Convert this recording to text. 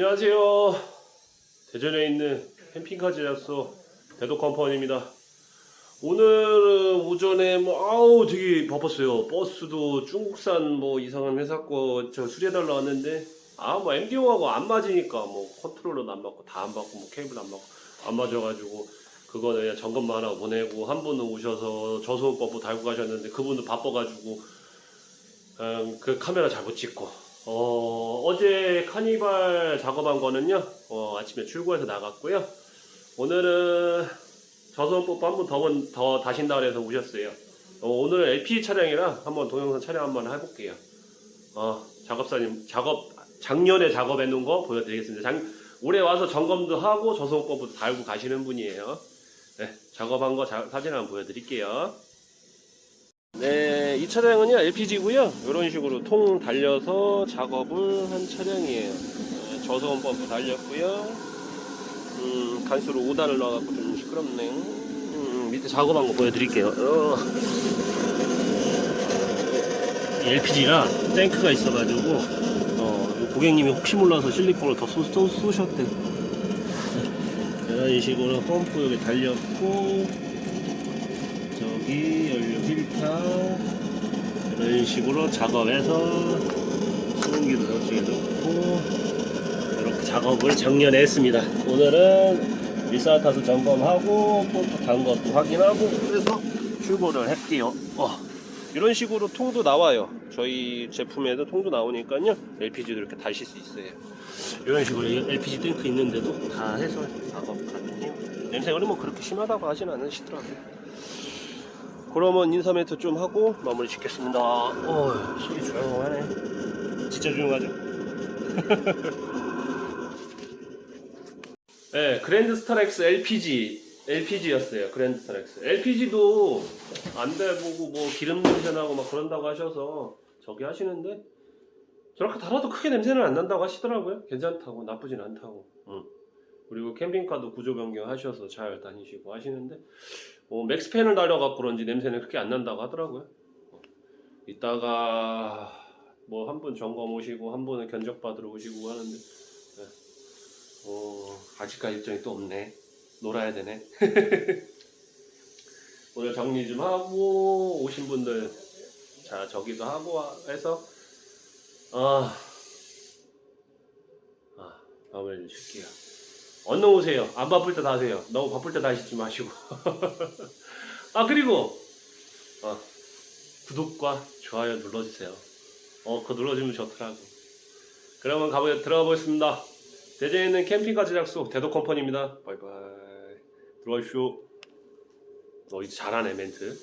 안녕하세요. 대전에 있는 캠핑카 제작소 대도 컴퍼니입니다. 오늘은 오전에 뭐 아우 되게 바빴어요. 버스도 중국산 뭐 이상한 회사 거 저 수리해달라 왔는데 아 뭐 MD용하고 안 맞으니까 뭐 컨트롤러도 안 맞고 다 안 맞고 뭐 케이블 안 맞고 안 맞아가지고 그거는 그냥 점검만 하고 보내고 한 분은 오셔서 저소음버프 달고 가셨는데 그분은 바빠가지고 음, 그 카메라 잘 못 찍고 어, 어제 카니발 작업한 거는요 어, 아침에 출고해서 나갔고요. 오늘은 저소음버프 한분 더, 번- 더 다신다 그래서 오셨어요. 어, 오늘은 LP 차량이라 한번 동영상 촬영 한번 해볼게요. 어, 작업사님 작업 작년에 작업해 놓은 거 보여드리겠습니다. 작, 올해 와서 점검도 하고 저소음버프 달고 가시는 분이에요. 네, 작업한 거 자- 사진 한번 보여드릴게요 네, 이 차량은요 LPG고요. 이런 식으로 통 달려서 작업을 한 차량이에요. 네, 저소음 펌프 달렸고요. 음, 간수로 5단을 넣어갖고 좀 시끄럽네요. 음, 밑에 작업한 거 보여드릴게요. 어. LPG라 탱크가 있어가지고 어, 고객님이 혹시 몰라서 실리콘을 더 쏘, 쏘, 쏘셨대. 이런 식으로 펌프 여기 달렸고 저기 이런 식으로 작업해서 소음기도 저쪽에 넣고 이렇게 작업을 작년에 했습니다. 오늘은 일산타서 점검하고 펌프 단 것도 확인하고 그래서 출고를 할게요. 어, 이런 식으로 통도 나와요. 저희 제품에도 통도 나오니까요. LPG도 이렇게 다실 수 있어요. 이런 식으로 LPG 탱크 있는데도 다 해서 작업 가능해요. 냄새가 뭐 그렇게 심하다고 하진 않으시더라고요 그러면 인사 멘트 좀 하고 마무리 짓겠습니다. 어, 소리 조용하네. 진짜 조용하죠? 네, 그랜드 스타렉스 LPG. LPG였어요. 그랜드 스타렉스. LPG도 안 돼 보고 뭐 기름 냄새 나고 막 그런다고 하셔서 저기 하시는데 저렇게 달아도 크게 냄새는 안 난다고 하시더라고요. 괜찮다고 나쁘진 않다고. 응. 그리고 캠핑카도 구조 변경 하셔서 잘 다니시고 하시는데 뭐 맥스팬을 달려갖고 그런지 냄새는 그렇게 안 난다고 하더라고요. 어, 이따가 뭐 한 분 점검 오시고 한 분은 견적 받으러 오시고 하는데 네. 어, 아직까지 일정이 또 없네. 놀아야 되네. 오늘 정리 좀 하고 오신 분들 자 저기도 하고 해서 아, 아 마무리 줄게요. 얼른 오세요. 안 바쁠 때다 하세요. 너무 바쁠 때다 하시지 마시고. 아 그리고 어, 구독과 좋아요 눌러주세요. 어 그거 눌러주면 좋더라고. 그러면 가보 들어가 보겠습니다. 대전에 있는 캠핑카 제작소 대도 컴퍼니입니다. 바이바이. 들어가십시오. 어 이제 잘하네 멘트.